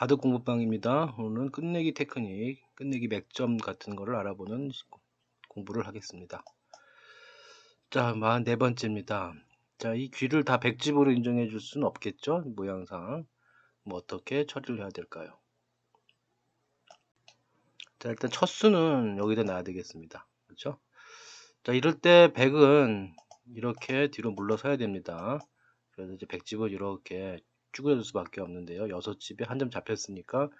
바둑 공부방입니다. 오늘은 끝내기 테크닉, 끝내기 맥점 같은 거를 알아보는 공부를 하겠습니다. 자, 44번째입니다. 자, 이 귀를 다 백집으로 인정해 줄 수는 없겠죠? 모양상. 뭐 어떻게 처리를 해야 될까요? 자, 일단 첫 수는 여기다 놔야 되겠습니다. 그렇죠? 자, 이럴 때 백은 이렇게 뒤로 물러서야 됩니다. 그래서 이제 백집을 이렇게 쭈그려줄 수밖에 없는데요. 여섯 집에 한 점 잡혔으니까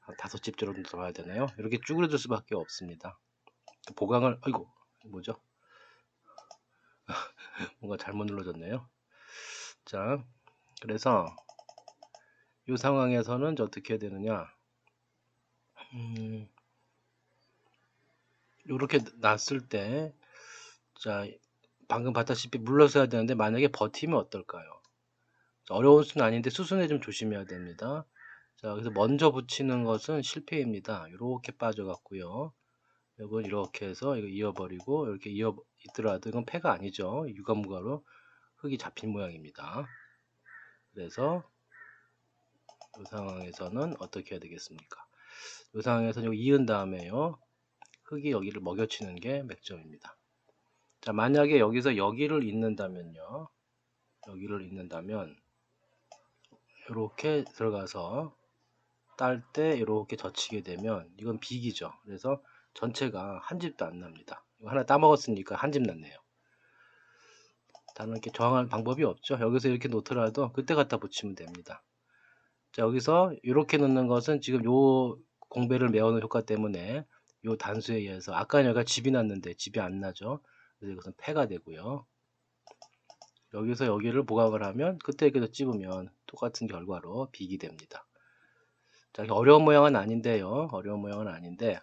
한 다섯 집 정도 들어가야 되나요? 이렇게 쭈그려줄 수밖에 없습니다. 보강을 아이고 뭐죠? 뭔가 잘못 눌러졌네요. 자, 그래서 이 상황에서는 어떻게 해야 되느냐? 음, 이렇게 놨을 때, 자, 방금 봤다시피 물러서야 되는데 만약에 버티면 어떨까요? 어려운 수는 아닌데 수순에 좀 조심해야 됩니다. 자, 그래서 먼저 붙이는 것은 실패입니다. 이렇게 빠져갖고요. 이건 이렇게 해서 이거 이어버리고 이렇게 이어 있더라도 이건 패가 아니죠. 유감무가로 흙이 잡힌 모양입니다. 그래서 이 상황에서는 어떻게 해야 되겠습니까? 이 상황에서는 여기 이은 다음에요. 흙이 여기를 먹여치는 게 맥점입니다. 자, 만약에 여기서 여기를 잇는다면요. 여기를 잇는다면 이렇게 들어가서 딸 때 이렇게 젖히게 되면 이건 비기죠. 그래서 전체가 한 집도 안 납니다. 이거 하나 따먹었으니까 한 집 났네요. 다른 이렇게 저항할 방법이 없죠. 여기서 이렇게 놓더라도 그때 갖다 붙이면 됩니다. 자, 여기서 이렇게 놓는 것은 지금 요 공배를 메우는 효과 때문에 요 단수에 의해서 아까 여기가 집이 났는데 집이 안 나죠. 그래서 이것은 폐가 되고요. 여기서 여기를 보강을 하면 그때 여기서 찝으면 똑같은 결과로 비기 됩니다. 자, 어려운 모양은 아닌데요. 어려운 모양은 아닌데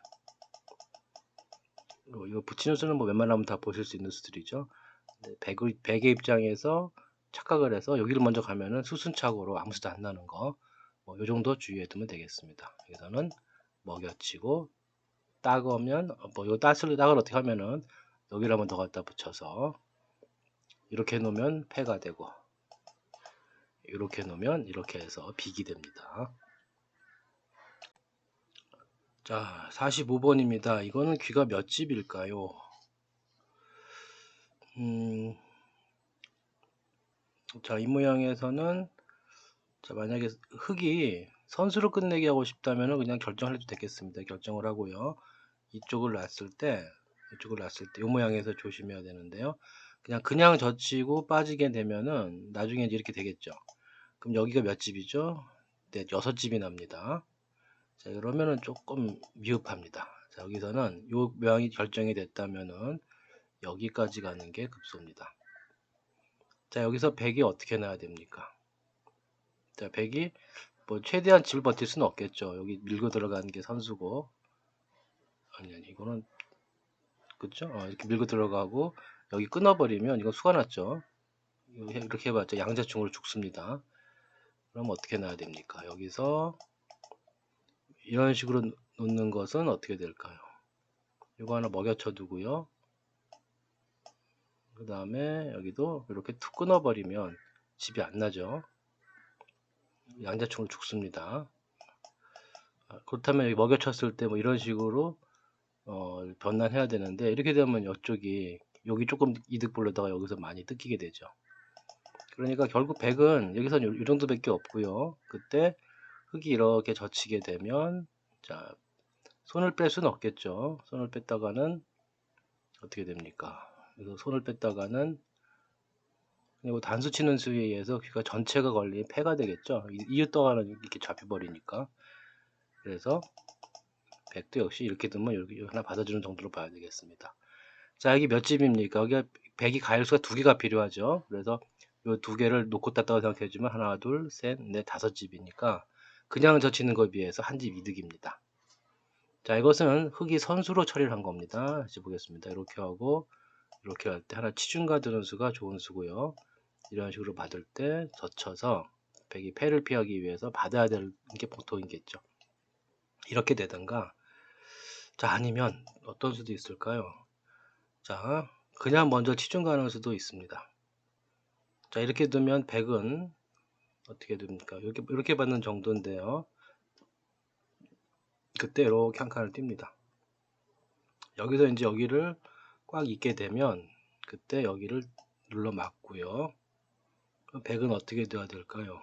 이거 붙이는 수는 뭐 웬만하면 다 보실 수 있는 수들이죠. 백의, 백의 입장에서 착각을 해서 여기를 먼저 가면은 수순착오로 아무 수도 안 나는 거. 뭐, 요 정도 주의해 두면 되겠습니다. 여기서는 먹여치고 따으면 뭐, 요 따스를 따을 어떻게 하면은 여기를 한번 더 갖다 붙여서 이렇게 놓으면 패가 되고 이렇게 놓으면 이렇게 해서 비기 됩니다. 자, 45번입니다. 이거는 귀가 몇 집일까요? 음, 자, 이 모양에서는 자, 만약에 흙이 선수로 끝내기 하고 싶다면 그냥 결정을 해도 되겠습니다. 결정을 하고요. 이쪽을 놨을 때, 이쪽을 놨을 때, 이 모양에서 조심해야 되는데요. 그냥 그냥 젖히고 빠지게 되면은 나중에 이렇게 되겠죠. 그럼 여기가 몇 집이죠? 네, 여섯 집이 납니다. 자, 그러면은 조금 미흡합니다. 자, 여기서는 요 모양이 결정이 됐다면은 여기까지 가는 게 급소입니다. 자, 여기서 100이 어떻게 나야 됩니까? 자, 100이 뭐 최대한 집을 버틸 수는 없겠죠. 여기 밀고 들어가는 게 선수고. 아니, 아니, 이거는, 그쵸? 어, 이렇게 밀고 들어가고, 여기 끊어버리면 이거 수가 났죠. 이렇게 해봤자 양자충으로 죽습니다. 그럼 어떻게 놔야 됩니까? 여기서 이런 식으로 놓는 것은 어떻게 될까요? 이거 하나 먹여쳐 두고요. 그 다음에 여기도 이렇게 툭 끊어버리면 집이 안 나죠. 양자충으로 죽습니다. 아, 그렇다면 여기 먹여쳤을 때 뭐 이런 식으로 어, 변환해야 되는데 이렇게 되면 이쪽이 여기 조금 이득 보려다가 여기서 많이 뜯기게 되죠. 그러니까 결국 100은 여기서는 이 정도밖에 없고요. 그때 흙이 이렇게 젖히게 되면 자 손을 뺄 수는 없겠죠. 손을 뺐다가는 어떻게 됩니까? 그래서 손을 뺐다가는 그리고 단수 치는 수에 의해서 귀가 전체가 걸린 폐가 되겠죠. 이웃떠가는 이렇게 잡혀버리니까. 그래서 100도 역시 이렇게 두면 여기 하나 받아주는 정도로 봐야 되겠습니다. 자, 여기 몇 집입니까? 여기 100이 가일수가 두 개가 필요하죠. 그래서 이두 개를 놓고 땄다고 생각해주면 하나, 둘, 셋, 넷, 다섯 집이니까 그냥 젖히는 것에 비해서 한 집 이득입니다. 자, 이것은 흙이 선수로 처리를 한 겁니다. 다시 보겠습니다. 이렇게 하고 이렇게 할 때 하나 치중가 드는 수가 좋은 수고요. 이런 식으로 받을 때 젖혀서 백이 패를 피하기 위해서 받아야 되는 게 보통이겠죠. 이렇게 되든가 자 아니면 어떤 수도 있을까요? 자, 그냥 먼저 치중 가는 수도 있습니다. 자, 이렇게 두면 100은 어떻게 됩니까? 이렇게, 이렇게 받는 정도인데요. 그때 이렇게 한 칸을 띱니다. 여기서 이제 여기를 꽉 있게 되면 그때 여기를 눌러. 그럼 100은 어떻게 돼야 될까요?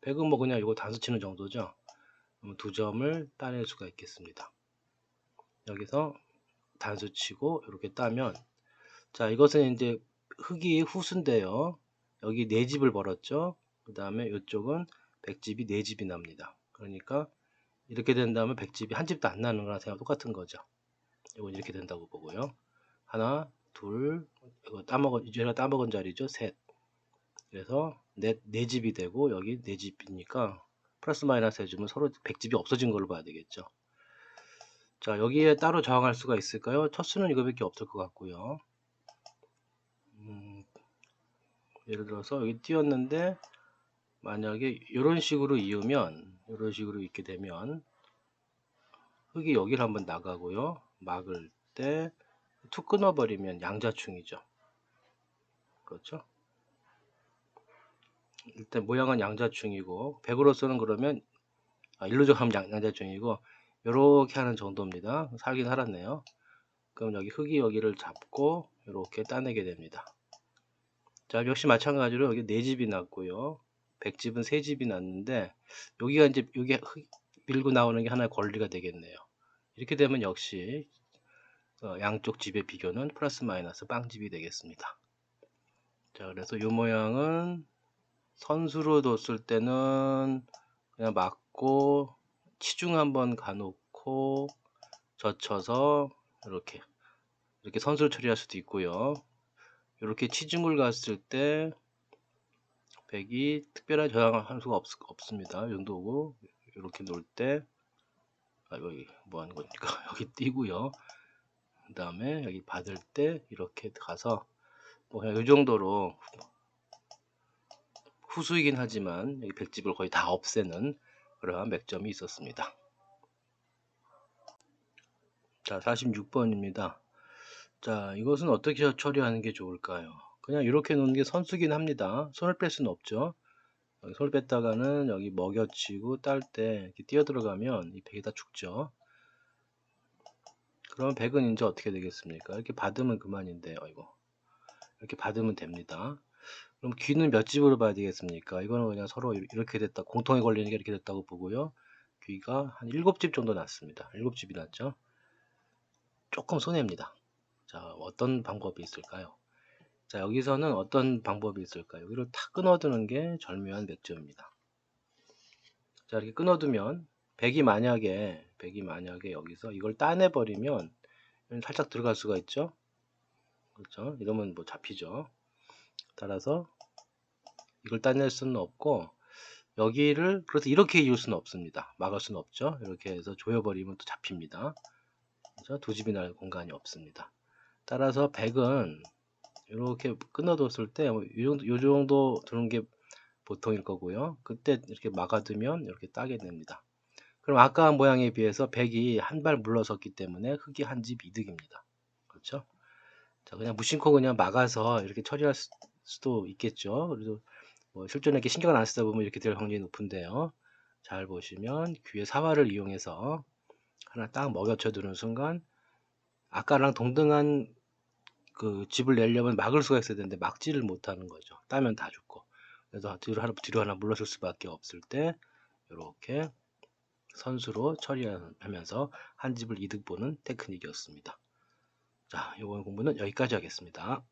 100은 뭐 그냥 이거 단수 치는 정도죠. 두 점을 따낼 수가 있겠습니다. 여기서 단수 치고 이렇게 따면 자 이것은 이제 흙이 후수인데요. 여기 네 집을 벌었죠. 그 다음에 이쪽은 100집이 네 집이 납니다. 그러니까 이렇게 된다면 100집이 한 집도 안 나는 거랑 생각 똑같은 거죠. 이건 이렇게 된다고 보고요. 하나, 둘, 이거 따먹은, 이제가 따먹은 자리죠. 셋. 그래서 네, 네 집이 되고 여기 네 집이니까 플러스 마이너스 해주면 서로 100집이 없어진 걸로 봐야 되겠죠. 자, 여기에 따로 저항할 수가 있을까요? 첫 수는 이거밖에 없을 것 같고요. 음, 예를 들어서 여기 띄웠는데 만약에 이런 식으로 이으면 이런 식으로 있게 되면 흙이 여기를 한번 나가고요. 막을 때 툭 끊어버리면 양자충이죠. 그렇죠? 일단 모양은 양자충이고 100으로서는 그러면 아, 일로적 하면 양, 양자충이고 이렇게 하는 정도입니다. 살긴 살았네요. 그럼 여기 흙이 여기를 잡고 이렇게 따내게 됩니다. 자 역시 마찬가지로 여기 네 집이 났고요. 100집은 세 집이 났는데 여기가 이제 여기 흙 밀고 나오는 게 하나의 권리가 되겠네요. 이렇게 되면 역시 어, 양쪽 집의 비교는 플러스 마이너스 빵집이 되겠습니다. 자 그래서 이 모양은 선수로 뒀을 때는 그냥 맞고 치중 한번 가놓고 젖혀서 이렇게 이렇게 선수를 처리할 수도 있고요. 이렇게 치중을 갔을 때 백이 특별한 저항을 할 수가 없, 없습니다. 이 정도고 이렇게 놓을 때 아, 여기 뭐 하는 겁니까? 여기 띄고요. 그 다음에 여기 받을 때 이렇게 가서 뭐 그냥 이 정도로 후수이긴 하지만 여기 백집을 거의 다 없애는 그러한 맥점이 있었습니다. 자 46번입니다. 자 이것은 어떻게 처리하는 게 좋을까요? 그냥 이렇게 놓는 게 선수긴 합니다. 손을 뺄 수는 없죠. 손을 뺐다가는 여기 먹여치고 딸 때 뛰어 들어가면 이 백이 다 죽죠. 그러면 백은 이제 어떻게 되겠습니까? 이렇게 받으면 그만인데, 어이고. 이렇게 받으면 됩니다. 그럼 귀는 몇 집으로 봐야 되겠습니까? 이거는 그냥 서로 이렇게 됐다, 공통에 걸리는 게 이렇게 됐다고 보고요. 귀가 한 7집 정도 났습니다. 7집이 났죠. 조금 손해입니다. 자, 어떤 방법이 있을까요? 자, 여기서는 어떤 방법이 있을까요? 여기를 탁 끊어두는 게 절묘한 맥점입니다. 자, 이렇게 끊어두면 백이 만약에 백이 만약에 여기서 이걸 따내버리면 살짝 들어갈 수가 있죠. 그렇죠. 이러면 뭐 잡히죠. 따라서 이걸 따낼 수는 없고 여기를 그래서 이렇게 이을 수는 없습니다. 막을 수는 없죠. 이렇게 해서 조여버리면 또 잡힙니다. 그렇죠? 두 집이 날 공간이 없습니다. 따라서 100은 이렇게 끊어뒀을 때, 뭐이 정도, 두는 게 보통일 거고요. 그때 이렇게 막아두면 이렇게 따게 됩니다. 그럼 아까 모양에 비해서 100이 한 발 물러섰기 때문에 흙이 한 집 이득입니다. 그렇죠? 자, 그냥 무심코 그냥 막아서 이렇게 처리할 수도 있겠죠. 그래도 뭐 실전에 이렇게 신경을 안 쓰다 보면 이렇게 될 확률이 높은데요. 잘 보시면 귀의 사활을 이용해서 하나 딱 먹여쳐 두는 순간 아까랑 동등한 그 집을 내려면 막을 수가 있어야 되는데 막지를 못하는 거죠. 따면 다 죽고. 그래서 뒤로 하나 뒤로 하나 물러설 수밖에 없을 때 이렇게 선수로 처리하면서 한 집을 이득 보는 테크닉이었습니다. 자, 이번 공부는 여기까지 하겠습니다.